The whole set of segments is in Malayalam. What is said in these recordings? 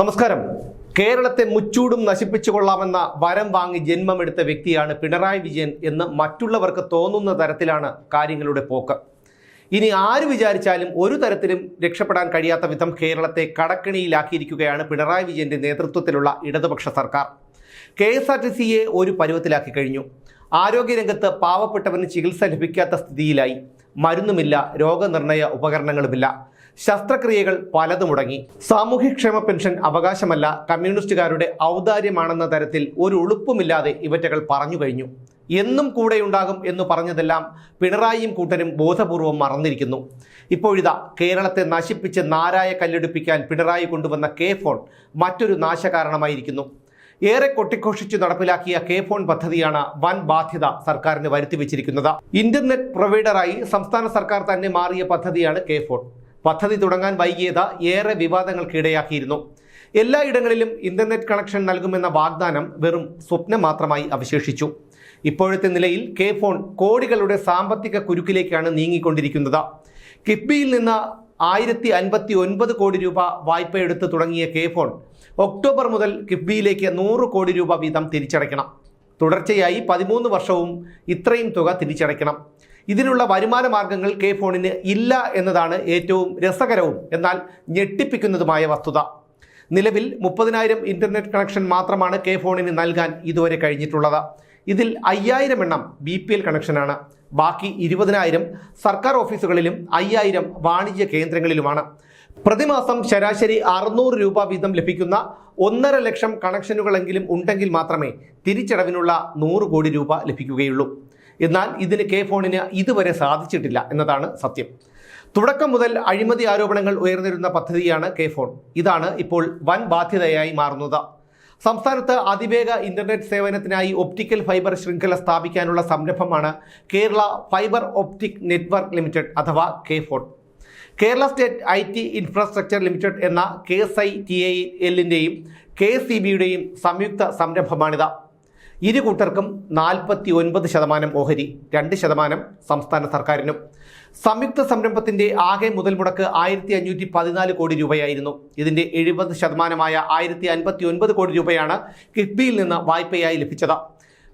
നമസ്കാരം. കേരളത്തെ മുച്ചൂടും നശിപ്പിച്ചു കൊള്ളാമെന്ന വരം വാങ്ങി ജന്മമെടുത്ത വ്യക്തിയാണ് പിണറായി വിജയൻ എന്ന് മറ്റുള്ളവർക്ക് തോന്നുന്ന തരത്തിലാണ് കാര്യങ്ങളുടെ പോക്ക്. ഇനി ആര് വിചാരിച്ചാലും ഒരു തരത്തിലും രക്ഷപ്പെടാൻ കഴിയാത്ത വിധം കേരളത്തെ കടക്കിണിയിലാക്കിയിരിക്കുകയാണ് പിണറായി വിജയന്റെ നേതൃത്വത്തിലുള്ള ഇടതുപക്ഷ സർക്കാർ. കെ എസ് ആർ ടി സിയെ ഒരു പരുവത്തിലാക്കി കഴിഞ്ഞു. ആരോഗ്യരംഗത്ത് പാവപ്പെട്ടവന് ചികിത്സ ലഭിക്കാത്ത സ്ഥിതിയിലായി. മരുന്നുമില്ല രോഗനിർണയ ഉപകരണങ്ങളുമില്ല. ശസ്ത്രക്രിയകൾ പലതും മുടങ്ങി. സാമൂഹ്യക്ഷേമ പെൻഷൻ അവകാശമല്ല കമ്മ്യൂണിസ്റ്റുകാരുടെ ഔദാര്യമാണെന്ന തരത്തിൽ ഒരു ഉളുപ്പുമില്ലാതെ ഇവറ്റകൾ പറഞ്ഞു കഴിഞ്ഞു. എന്നും കൂടെയുണ്ടാകും എന്ന് പറഞ്ഞതെല്ലാം പിണറായിയും കൂട്ടരും ബോധപൂർവം മറന്നിരിക്കുന്നു. ഇപ്പോഴിതാ കേരളത്തെ നശിപ്പിച്ച് നാരായ കല്ലെടുപ്പിക്കാൻ പിണറായി കൊണ്ടുവന്ന കെ ഫോൺ മറ്റൊരു നാശകാരണമായിരിക്കുന്നു. ഏറെ കൊട്ടിഘോഷിച്ചു നടപ്പിലാക്കിയ കെ ഫോൺ പദ്ധതിയാണ് വൻ ബാധ്യത സർക്കാരിന് വരുത്തിവെച്ചിരിക്കുന്നത്. ഇന്റർനെറ്റ് പ്രൊവൈഡറായി സംസ്ഥാന സർക്കാർ തന്നെ മാറിയ പദ്ധതിയാണ് കെ ഫോൺ. പദ്ധതി തുടങ്ങാൻ വൈകിയത് ഏറെ വിവാദങ്ങൾക്കിടയാക്കിയിരുന്നു. എല്ലായിടങ്ങളിലും ഇന്റർനെറ്റ് കണക്ഷൻ നൽകുമെന്ന വാഗ്ദാനം വെറും സ്വപ്നം മാത്രമായി അവശേഷിച്ചു. ഇപ്പോഴത്തെ നിലയിൽ കെ ഫോൺ കോടികളുടെ സാമ്പത്തിക കുരുക്കിലേക്കാണ് നീങ്ങിക്കൊണ്ടിരിക്കുന്നത്. കിഫ്ബിയിൽ നിന്ന് ആയിരത്തി അൻപത്തി ഒൻപത് കോടി രൂപ വായ്പ എടുത്ത് തുടങ്ങിയ കെ ഫോൺ ഒക്ടോബർ മുതൽ കിഫ്ബിയിലേക്ക് നൂറ് കോടി രൂപ വീതം തിരിച്ചടയ്ക്കണം. തുടർച്ചയായി പതിമൂന്ന് വർഷവും ഇത്രയും തുക തിരിച്ചടയ്ക്കണം. ഇതിനുള്ള വരുമാന മാർഗങ്ങൾ കെ ഫോണിന് ഇല്ല എന്നതാണ് ഏറ്റവും രസകരവും എന്നാൽ ഞെട്ടിപ്പിക്കുന്നതുമായ വസ്തുത. നിലവിൽ മുപ്പതിനായിരം ഇന്റർനെറ്റ് കണക്ഷൻ മാത്രമാണ് കെ ഫോണിന് നൽകാൻ ഇതുവരെ കഴിഞ്ഞിട്ടുള്ളത്. ഇതിൽ അയ്യായിരം എണ്ണം ബി പി എൽ കണക്ഷനാണ്. ബാക്കി ഇരുപതിനായിരം സർക്കാർ ഓഫീസുകളിലും അയ്യായിരം വാണിജ്യ കേന്ദ്രങ്ങളിലുമാണ്. പ്രതിമാസം ശരാശരി അറുന്നൂറ് രൂപ വീതം ലഭിക്കുന്ന ഒന്നര ലക്ഷം കണക്ഷനുകളെങ്കിലും ഉണ്ടെങ്കിൽ മാത്രമേ തിരിച്ചടവിനുള്ള നൂറ് കോടി രൂപ ലഭിക്കുകയുള്ളൂ. എന്നാൽ ഇതിന് കെ ഫോണിന് ഇതുവരെ സാധിച്ചിട്ടില്ല എന്നതാണ് സത്യം. തുടക്കം മുതൽ അഴിമതി ആരോപണങ്ങൾ ഉയർന്നിരുന്ന പദ്ധതിയാണ് കെ ഫോൺ. ഇതാണ് ഇപ്പോൾ വൻ ബാധ്യതയായി മാറുന്നത്. സംസ്ഥാനത്ത് അതിവേഗ ഇന്റർനെറ്റ് സേവനത്തിനായി ഒപ്റ്റിക്കൽ ഫൈബർ ശൃംഖല സ്ഥാപിക്കാനുള്ള സംരംഭമാണ് Kerala fibre optic network limited അഥവാ K phone. Kerala state I T infrastructure limited എന്ന K S I T I എല്ലിന്റെയും K C ബിയുടെയും സംയുക്ത സംരംഭമാണിത്. ഇരു കൂട്ടർക്കും നാൽപ്പത്തി ഒൻപത് ശതമാനം ഓഹരി രണ്ട് ശതമാനം സംസ്ഥാന സർക്കാരിനും. സംയുക്ത സംരംഭത്തിന്റെ ആകെ മുതൽ മുടക്ക് ആയിരത്തി അഞ്ഞൂറ്റി പതിനാല് കോടി രൂപയായിരുന്നു. ഇതിന്റെ എഴുപത് ശതമാനമായ ആയിരത്തി അൻപത്തി ഒൻപത് കോടി രൂപയാണ് കിഫ്ബിയിൽ നിന്ന് വായ്പയായി ലഭിച്ചത്.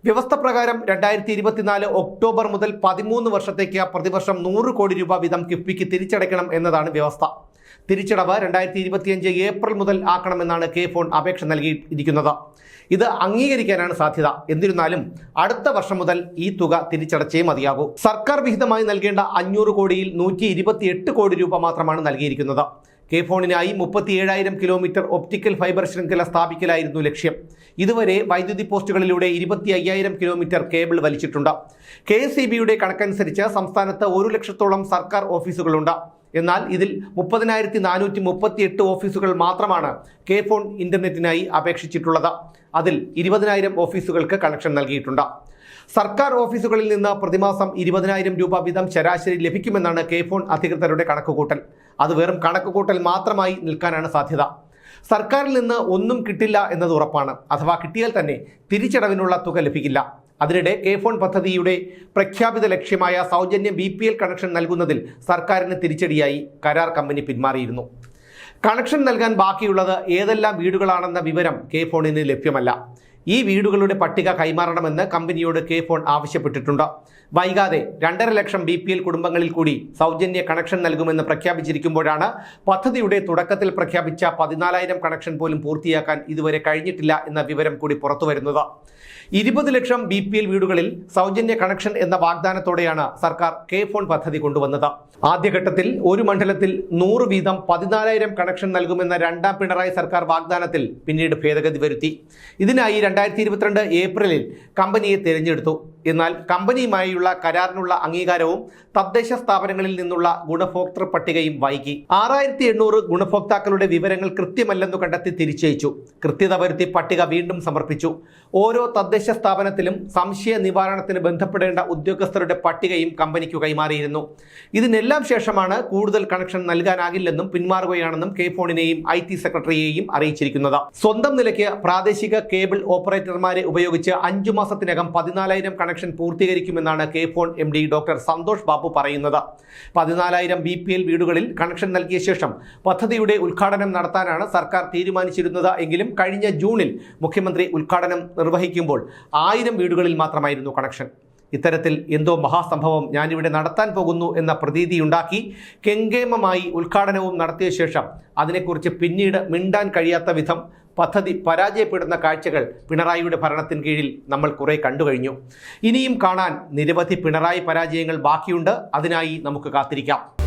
വ്യവസ്ഥ പ്രകാരം രണ്ടായിരത്തി ഇരുപത്തിനാല് ഒക്ടോബർ മുതൽ പതിമൂന്ന് വർഷത്തേക്ക് പ്രതിവർഷം നൂറ് കോടി രൂപ വീതം കിഫ്ബിക്ക് തിരിച്ചടയ്ക്കണം എന്നതാണ് വ്യവസ്ഥ. തിരിച്ചടവ് രണ്ടായിരത്തി ഇരുപത്തിയഞ്ച് ഏപ്രിൽ മുതൽ ആക്കണമെന്നാണ് കെ ഫോൺ അപേക്ഷ നൽകിയിരിക്കുന്നത്. ഇത് അംഗീകരിക്കാനാണ് സാധ്യത. എന്നിരുന്നാലും അടുത്ത വർഷം മുതൽ ഈ തുക തിരിച്ചടച്ചേ മതിയാകൂ. സർക്കാർ വിഹിതമായി നൽകേണ്ട അഞ്ഞൂറ് കോടിയിൽ നൂറ്റി കോടി രൂപ മാത്രമാണ് നൽകിയിരിക്കുന്നത്. കെ ഫോണിനായി മുപ്പത്തി ഏഴായിരം കിലോമീറ്റർ ഒപ്റ്റിക്കൽ ഫൈബർ ശൃംഖല സ്ഥാപിക്കലായിരുന്നു ലക്ഷ്യം. ഇതുവരെ വൈദ്യുതി പോസ്റ്റുകളിലൂടെ ഇരുപത്തി അയ്യായിരം കിലോമീറ്റർ കേബിൾ വലിച്ചിട്ടുണ്ട്. കെ എസ് സി ബിയുടെ കണക്കനുസരിച്ച് സംസ്ഥാനത്ത് ഒരു ലക്ഷത്തോളം സർക്കാർ ഓഫീസുകളുണ്ട്. എന്നാൽ ഇതിൽ മുപ്പതിനായിരത്തി നാനൂറ്റി മുപ്പത്തി എട്ട് ഓഫീസുകൾ മാത്രമാണ് കെ ഫോൺ ഇന്റർനെറ്റിനായി അപേക്ഷിച്ചിട്ടുള്ളത്. അതിൽ ഇരുപതിനായിരം ഓഫീസുകൾക്ക് കണക്ഷൻ നൽകിയിട്ടുണ്ട്. സർക്കാർ ഓഫീസുകളിൽ നിന്ന് പ്രതിമാസം ഇരുപതിനായിരം രൂപ വീതം ശരാശരി ലഭിക്കുമെന്നാണ് കെ ഫോൺ അധികൃതരുടെ കണക്കുകൂട്ടൽ. അത് വെറും കണക്കുകൂട്ടൽ മാത്രമായി നിൽക്കാനാണ് സാധ്യത. സർക്കാരിൽ നിന്ന് ഒന്നും കിട്ടില്ല എന്നത് ഉറപ്പാണ്. അഥവാ കിട്ടിയാൽ തന്നെ തിരിച്ചടവിനുള്ള തുക ലഭിക്കില്ല. അതിനിടെ കെ ഫോൺ പദ്ധതിയുടെ പ്രഖ്യാപിത ലക്ഷ്യമായ സൗജന്യ ബി കണക്ഷൻ നൽകുന്നതിൽ സർക്കാരിന് തിരിച്ചടിയായി കരാർ കമ്പനി പിന്മാറിയിരുന്നു. കണക്ഷൻ നൽകാൻ ബാക്കിയുള്ളത് ഏതെല്ലാം വീടുകളാണെന്ന വിവരം കെ ഫോണിന് ലഭ്യമല്ല. ഈ വീടുകളുടെ പട്ടിക കൈമാറണമെന്ന് കമ്പനിയോട് കെ ഫോൺ ആവശ്യപ്പെട്ടിട്ടുണ്ട്. വൈകാതെ രണ്ടര ലക്ഷം ബി പി എൽ കുടുംബങ്ങളിൽ കൂടി സൗജന്യ കണക്ഷൻ നൽകുമെന്ന് പ്രഖ്യാപിച്ചിരിക്കുമ്പോഴാണ് പദ്ധതിയുടെ തുടക്കത്തിൽ പ്രഖ്യാപിച്ച പതിനാലായിരം കണക്ഷൻ പോലും പൂർത്തിയാക്കാൻ ഇതുവരെ കഴിഞ്ഞിട്ടില്ല എന്ന വിവരം കൂടി പുറത്തുവരുന്നത്. ഇരുപത് ലക്ഷം ബി പി എൽ വീടുകളിൽ സൗജന്യ കണക്ഷൻ എന്ന വാഗ്ദാനത്തോടെയാണ് സർക്കാർ കെ ഫോൺ പദ്ധതി കൊണ്ടുവന്നത്. ആദ്യഘട്ടത്തിൽ ഒരു മണ്ഡലത്തിൽ നൂറ് വീതം പതിനാലായിരം കണക്ഷൻ നൽകുമെന്ന രണ്ടാം പിണറായി സർക്കാർ വാഗ്ദാനത്തിൽ പിന്നീട് ഭേദഗതി വരുത്തി. ഇതിനായി രണ്ടായിരത്തി ഇരുപത്തിരണ്ട് ഏപ്രിലിൽ കമ്പനിയെ തിരഞ്ഞെടുത്തു. എന്നാൽ കമ്പനിയുമായുള്ള കരാറിനുള്ള അംഗീകാരവും തദ്ദേശ സ്ഥാപനങ്ങളിൽ നിന്നുള്ള ഗുണഭോക്തൃ പട്ടികയും വൈകി. ആറായിരത്തി എണ്ണൂറ് ഗുണഭോക്താക്കളുടെ വിവരങ്ങൾ കൃത്യമല്ലെന്നു കണ്ടെത്തി തിരിച്ചയച്ചു. കൃത്യത വരുത്തി പട്ടിക വീണ്ടും സമർപ്പിച്ചു. ഓരോ തദ്ദേശ സ്ഥാപനത്തിലും സംശയ നിവാരണത്തിന് ബന്ധപ്പെടേണ്ട ഉദ്യോഗസ്ഥരുടെ പട്ടികയും കമ്പനിക്ക് കൈമാറിയിരുന്നു. ഇതിനെല്ലാം ശേഷമാണ് കൂടുതൽ കണക്ഷൻ നൽകാനാകില്ലെന്നും പിന്മാറുകയാണെന്നും കെ ഫോണിനെയും ഐ ടി സെക്രട്ടറിയെയും അറിയിച്ചിരിക്കുന്നത്. സ്വന്തം നിലയ്ക്ക് പ്രാദേശിക കേബിൾ ഓപ്പറേറ്റർമാരെ ഉപയോഗിച്ച് അഞ്ചു മാസത്തിനകം പതിനാലായിരം connection connection പൂർത്തീകരിക്കുമെന്നാണ് K FON M D doctor Santhosh Babu പറയുന്നത്. പതിനാലായിരം ബി പി എൽ വീടുകളിൽ കണക്ഷൻ നൽകിയ ശേഷം പദ്ധതിയുടെ ഉദ്ഘാടനം നടത്താനാണ് സർക്കാർ തീരുമാനിച്ചിരുന്നത്. എങ്കിലും കഴിഞ്ഞ ജൂണിൽ മുഖ്യമന്ത്രി ഉദ്ഘാടനം നിർവഹിക്കുമ്പോൾ ആയിരം വീടുകളിൽ മാത്രമായിരുന്നു കണക്ഷൻ. ഇത്തരത്തിൽ എന്തോ മഹാസംഭവം ഞാനിവിടെ നടത്താൻ പോകുന്നു എന്ന പ്രതീതിയുണ്ടാക്കി കെങ്കേമമായി ഉദ്ഘാടനവും നടത്തിയ ശേഷം അതിനെക്കുറിച്ച് പിന്നീട് മിണ്ടാൻ കഴിയാത്ത വിധം പദ്ധതി പരാജയപ്പെടുന്ന കാഴ്ചകൾ പിണറായിയുടെ ഭരണത്തിന് കീഴിൽ നമ്മൾ കുറേ കണ്ടു കഴിഞ്ഞു. ഇനിയും കാണാൻ നിരവധി പിണറായി പരാജയങ്ങൾ ബാക്കിയുണ്ട്. അതിനായി നമുക്ക് കാത്തിരിക്കാം.